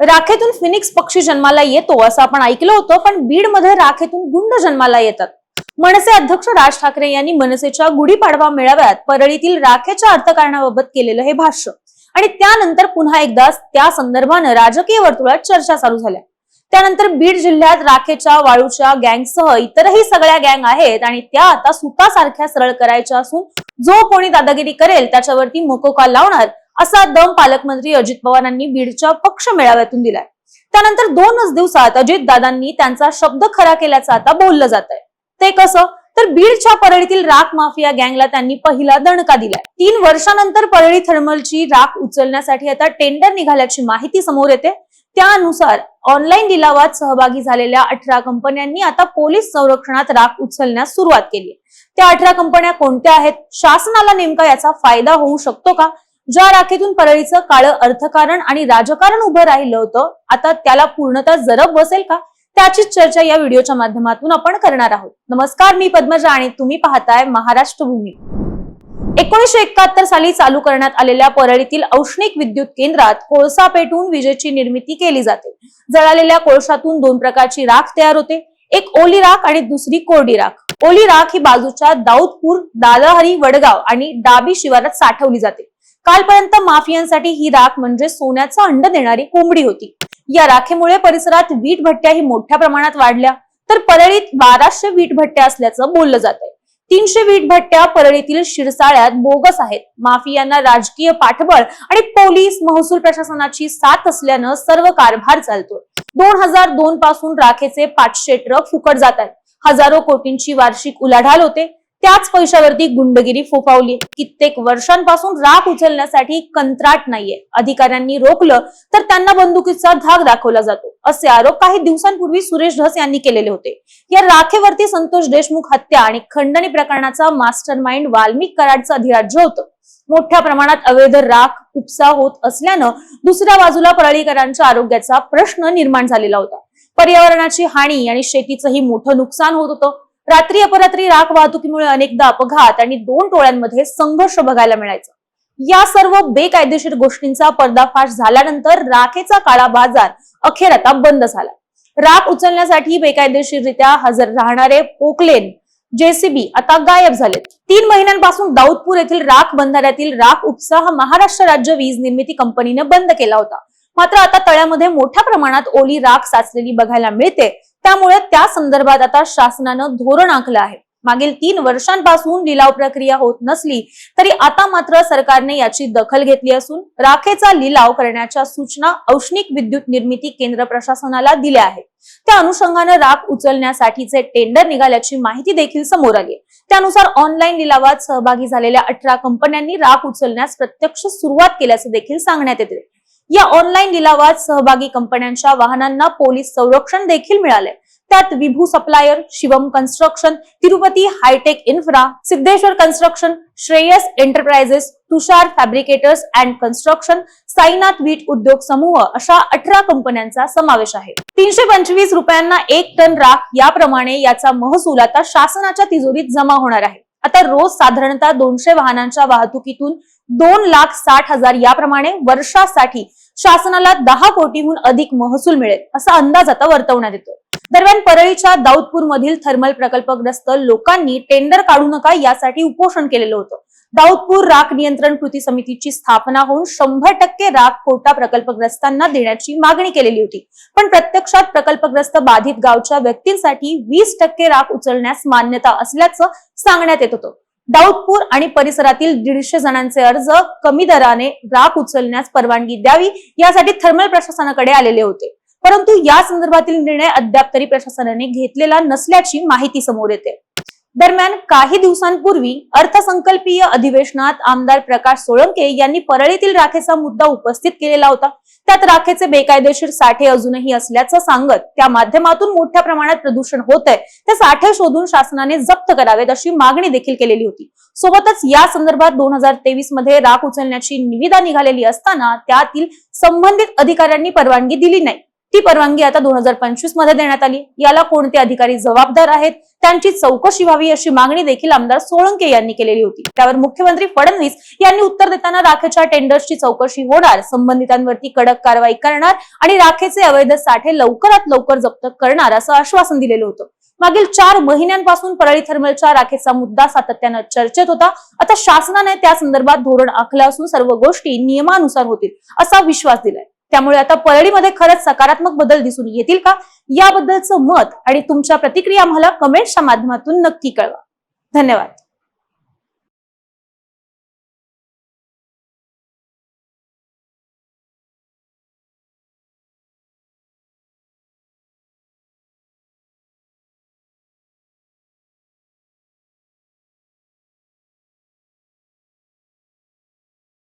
राखेतून Phoenix पक्षी जन्माला येतो असं आपण ऐकलं होतं पण बीडमध्ये राखेतून गुंड जन्माला येतात. मनसे अध्यक्ष राज ठाकरे यांनी मनसेच्या गुढीपाडवा मेळाव्यात परळीतील राखेच्या अर्थकारणाबाबत केलेलं हे भाष्य. आणि त्यानंतर पुन्हा एकदा त्या संदर्भानं राजकीय वर्तुळात चर्चा चालू झाल्या. त्यानंतर बीड जिल्ह्यात राखेच्या वाळूच्या गँगसह इतरही सगळ्या गँग आहेत आणि त्या आता सुतासारख्या सरळ करायच्या असून जो कोणी दादागिरी करेल त्याच्यावरती मोकोका लावणार असा दम पालकमंत्री अजित पवारांनी बीडच्या पक्ष मेळाव्यातून दिलाय. त्यानंतर दोनच दिवसात अजित दादांनी त्यांचा शब्द खरा केल्याचं आता बोललं जात आहे ते कसं? तर बीडच्या परळीतील राख माफिया गँगला त्यांनी पहिला दणका दिलाय. तीन वर्षानंतर परळी थर्मलची राख उचलण्यासाठी आता टेंडर निघाल्याची माहिती समोर येते. त्यानुसार ऑनलाईन लिलावात सहभागी झालेल्या अठरा कंपन्यांनी आता पोलीस संरक्षणात राख उचलण्यास सुरुवात केली त्या अठरा कंपन्या कोणत्या आहेत? शासनाला नेमका याचा फायदा होऊ शकतो का? ज्या राखेतून परळीचं काळं अर्थकारण आणि राजकारण उभं राहिलं होतं आता त्याला पूर्णतः जरब बसेल का? त्याचीच चर्चा या व्हिडिओच्या माध्यमातून आपण करणार आहोत. नमस्कार मी पद्मजा आणि तुम्ही पाहताय महाराष्ट्र भूमी एकोणीसशे एकाहत्तर साली चालू करण्यात आलेल्या परळीतील औष्णिक विद्युत केंद्रात कोळसा पेटून विजेची निर्मिती केली जाते. जळालेल्या कोळशातून दोन प्रकारची राख तयार होते. एक ओली राख आणि दुसरी कोरडी राख. ओली राख ही बाजूच्या दाऊदपूर दादाहरी वडगाव आणि डाबी शिवारात साठवली जाते. कालपर्यंत माफियांसाठी ही राख म्हणजे सोन्याचा अंड देणारी कोंबडी होती. या राखेमुळे परिसरात वीट भट्ट्या ही मोठ्या प्रमाणात वाढल्या. तर परळीत बाराशे वीट भट्ट्या असल्याचं बोललं जात आहे तीनशे वीट भट्ट्या परळीतील शिरसाळ्यात बोगस आहेत. माफियांना राजकीय पाठबळ आणि पोलीस महसूल प्रशासनाची साथ असल्यानं सर्व कारभार चालतो दोन हजार दोन पासून राखेचे पाचशे ट्रक फुकट जात आहेत. हजारो कोटींची वार्षिक उलाढाल होते. त्याच पैशावरती गुंडगिरी फोफावली. कित्येक वर्षांपासून राख उचलण्यासाठी कंत्राट नाहीये. अधिकाऱ्यांनी रोखलं तर त्यांना बंदुकीचा धाक दाखवला जातो असे आरोप काही दिवसांपूर्वी सुरेश धस यांनी केलेले होते. या राखेवरती संतोष देशमुख हत्या आणि खंडणी प्रकरणाचा मास्टर माइंड वाल्मिक कराडचं अधिराज्य होतं. मोठ्या प्रमाणात अवैध राख उपसा होत असल्यानं दुसऱ्या बाजूला परळीकरांच्या आरोग्याचा प्रश्न निर्माण झालेला होता. पर्यावरणाची हानी आणि शेतीचंही मोठं नुकसान होत होतं. रात्री अपरात्री राख वाहतुकीमुळे अनेकदा अपघात आणि दोन टोळ्यांमध्ये संघर्ष बघायला मिळायचा. या सर्व बेकायदेशीर गोष्टींचा पर्दाफाश झाल्यानंतर राखेचा काळा बाजार अखेर आता बंद झाला. राख उचलण्यासाठी बेकायदेशीररित्या हजर राहणारे पोकलेन जेसीबी आता गायब झालेत. तीन महिन्यांपासून दाऊदपूर येथील राख बंधाऱ्यातील राख उपसा हा महाराष्ट्र राज्य वीज निर्मिती कंपनीने बंद केला होता. मात्र आता तळ्यामध्ये मोठ्या प्रमाणात ओली राख साचलेली बघायला मिळते. त्यामुळे त्या संदर्भात आता शासनानं धोरण आखलं आहे. मागील तीन वर्षांपासून लिलाव प्रक्रिया होत नसली तरी आता मात्र सरकारने याची दखल घेतली असून राखेचा लिलाव करण्याच्या सूचना औष्णिक विद्युत निर्मिती केंद्र प्रशासनाला दिल्या आहेत. त्या अनुषंगानं राख उचलण्यासाठीचे टेंडर निघाल्याची माहिती देखील समोर आली त्यानुसार ऑनलाईन लिलावात सहभागी झालेल्या अठरा कंपन्यांनी राख उचलण्यास प्रत्यक्ष सुरुवात केल्याचे देखील सांगण्यात येते. या ऑनलाईन लिलावात सहभागी कंपन्यांच्या वाहनांना पोलीस संरक्षण देखील मिळाले त्यात Vibhu supplier Shivam construction Tirupati hitech infra Siddheshwar construction Shreyas enterprises Tushar fabricators and construction Sainath वीट उद्योग समूह अशा अठरा कंपन्यांचा समावेश आहे. तीनशे पंचवीस रुपयांना एक टन राख याप्रमाणे याचा महसूल आता शासनाच्या तिजोरीत जमा होणार आहे. आता रोज साधारणतः दोनशे वाहनांच्या वाहतुकीतून दोन लाख साठ हजार याप्रमाणे वर्षासाठी शासनाला दहा कोटीहून अधिक महसूल मिळेल असा अंदाज आता वर्तवण्यात येतो दरम्यान परळीच्या दाऊदपूर मधील थर्मल प्रकल्पग्रस्त लोकांनी टेंडर काढू नका यासाठी उपोषण केलेलं होतं. दाऊदपूर राख नियंत्रण कृती समितीची स्थापना होऊन शंभर टक्के राख कोटा प्रकल्पग्रस्तांना देण्याची मागणी केलेली होती. पण प्रत्यक्षात प्रकल्पग्रस्त बाधित गावच्या व्यक्तींसाठी वीस टक्के राख उचलण्यास मान्यता असल्याचं सांगण्यात येत होतं. दाऊदपूर आणि परिसरातील दीडशे जणांचे अर्ज कमी दराने राख उचलण्यास परवानगी द्यावी यासाठी थर्मल प्रशासनाकडे आलेले होते. परंतु या संदर्भातील निर्णय अद्याप तरी प्रशासनाने घेतलेला नसल्याची माहिती समोर येते. दरम्यान काही दिवसांपूर्वी अर्थसंकल्पीय अधिवेशनात आमदार प्रकाश सोळंके यांनी परळीतील राखेचा मुद्दा उपस्थित केलेला होता. त्यात राखेचे बेकायदेशीर साठे अजूनही असल्याचं सांगत त्या माध्यमातून मोठ्या प्रमाणात प्रदूषण होत आहे ते साठे शोधून शासनाने जप्त करावेत अशी मागणी देखील केलेली होती. सोबतच या संदर्भात दोन हजार तेवीसमध्ये राख उचलण्याची निविदा निघालेली असताना त्यातील संबंधित अधिकाऱ्यांनी परवानगी दिली नाही. ती परवानगी आता दोन हजार पंचवीसमध्ये देण्यात आली. याला कोणते अधिकारी जबाबदार आहेत? त्यांची चौकशी व्हावी अशी मागणी देखील आमदार सोळंके यांनी केलेली होती. त्यावर मुख्यमंत्री फडणवीस यांनी उत्तर देताना राखेच्या टेंडर्सची चौकशी होणार संबंधितांवरती कडक कारवाई करणार आणि राखेचे अवैध साठे लवकरात लवकर जप्त करणार असं आश्वासन दिलेलं होतं. मागील चार महिन्यांपासून परळी थर्मलच्या राखेचा मुद्दा सातत्यानं चर्चेत होता. आता शासनाने त्या संदर्भात धोरण आखलं असून सर्व गोष्टी नियमानुसार होतील असा विश्वास दिलाय. त्यामुळे आता परळीमध्ये खरंच सकारात्मक बदल दिसून येतील का? याबद्दलचं मत आणि तुमच्या प्रतिक्रिया आम्हाला कमेंट्सच्या माध्यमातून नक्की कळवा. धन्यवाद.